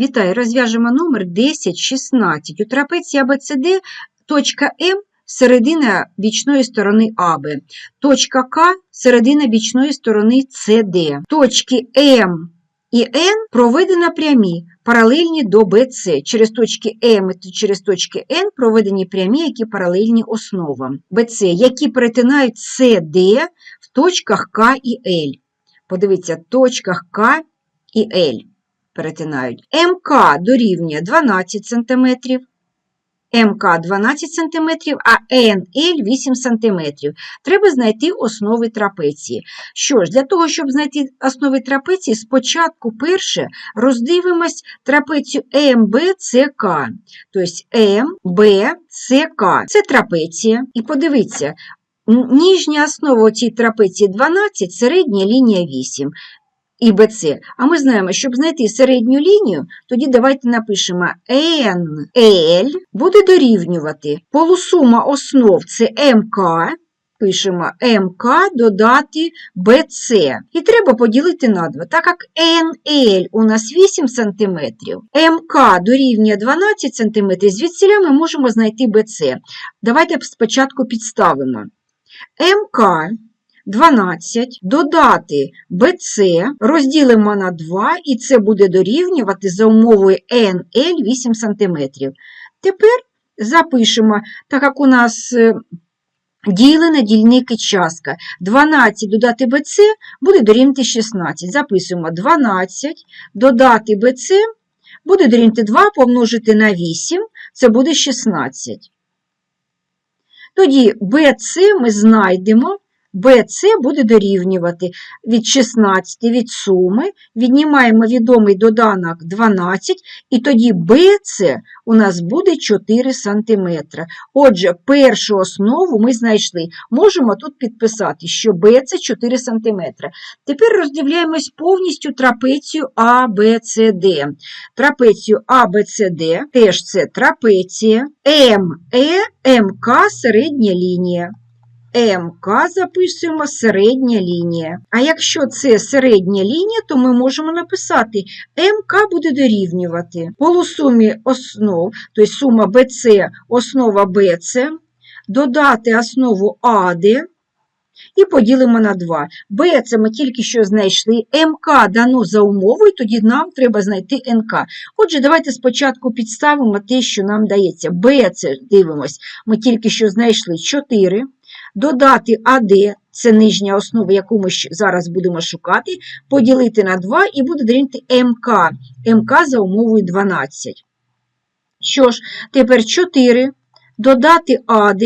Вітаю, розв'яжемо номер 10, 16. У трапеції ABCD точка М середина бічної сторони АБ, точка К середина бічної сторони СД. Точки М і Н проведено прямі, паралельні до BC. Через точки М і через точки Н проведені прямі, які паралельні основам BC, які перетинають СД в точках К і Л. Подивіться, точках К і Л перетинають. МК дорівнює 12 см, МК 12 см, а НЛ 8 см. Треба знайти основи трапеції. Що ж, для того, щоб знайти основи трапеції, спочатку перше роздивимось трапецію МБЦК. Тобто МБЦК. Це трапеція. І подивіться, н- нижня основа цій трапеції 12, середня лінія 8 і БЦ. А ми знаємо, щоб знайти середню лінію, тоді давайте напишемо НЛ буде дорівнювати полусума основ це МК, пишемо МК додати БЦ. І треба поділити на 2. Так як НЛ у нас 8 см, МК дорівнює 12 см, звідсіля ми можемо знайти БЦ. Давайте спочатку підставимо. МК 12 додати BC розділимо на 2, і це буде дорівнювати за умовою NL 8 см. Тепер запишемо, так як у нас е, ділене дільник і частка. 12 додати BC буде дорівнювати 16. Записуємо 12 додати BC буде дорівнювати 2 помножити на 8, це буде 16. Тоді BC ми знайдемо. BC буде дорівнювати від 16 від суми, віднімаємо відомий доданок 12, і тоді BC у нас буде 4 см. Отже, першу основу ми знайшли. Можемо тут підписати, що BC 4 см. Тепер роздивляємось повністю трапецію ABCD. Трапецію ABCD теж це трапеція ME, МК середня лінія. МК записуємо середня лінія. А якщо це середня лінія, то ми можемо написати МК буде дорівнювати полусумі основ, тобто сума BC, основа BC, додати основу АД і поділимо на 2. Б це ми тільки що знайшли, МК дано за умовою, тоді нам треба знайти НК. Отже, давайте спочатку підставимо те, що нам дається. Б це дивимось, ми тільки що знайшли 4 додати АД, це нижня основа, яку ми зараз будемо шукати, поділити на 2 і буде дорівнювати МК. МК за умовою 12. Що ж, тепер 4 додати АД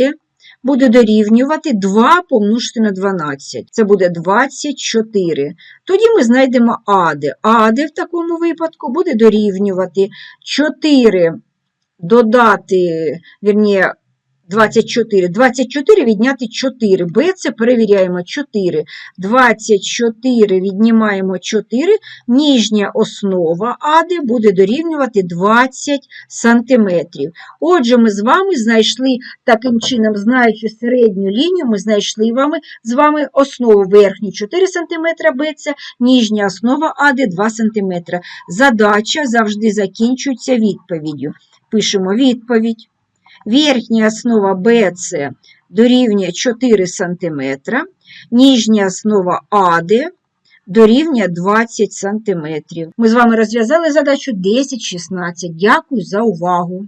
буде дорівнювати 2 помножити на 12. Це буде 24. Тоді ми знайдемо АД. АД в такому випадку буде дорівнювати 4 додати, вірніше, 24. 24 відняти 4. Б це перевіряємо 4. 24 віднімаємо 4. Нижня основа АД буде дорівнювати 20 см. Отже, ми з вами знайшли, таким чином, знаючи середню лінію, ми знайшли вами, з вами основу верхню 4 см БЦ, нижня основа АД 2 см. Задача завжди закінчується відповіддю. Пишемо відповідь. Верхня основа БЦ дорівнює 4 см, нижня основа АД дорівнює 20 см. Ми з вами розв'язали задачу 10-16. Дякую за увагу.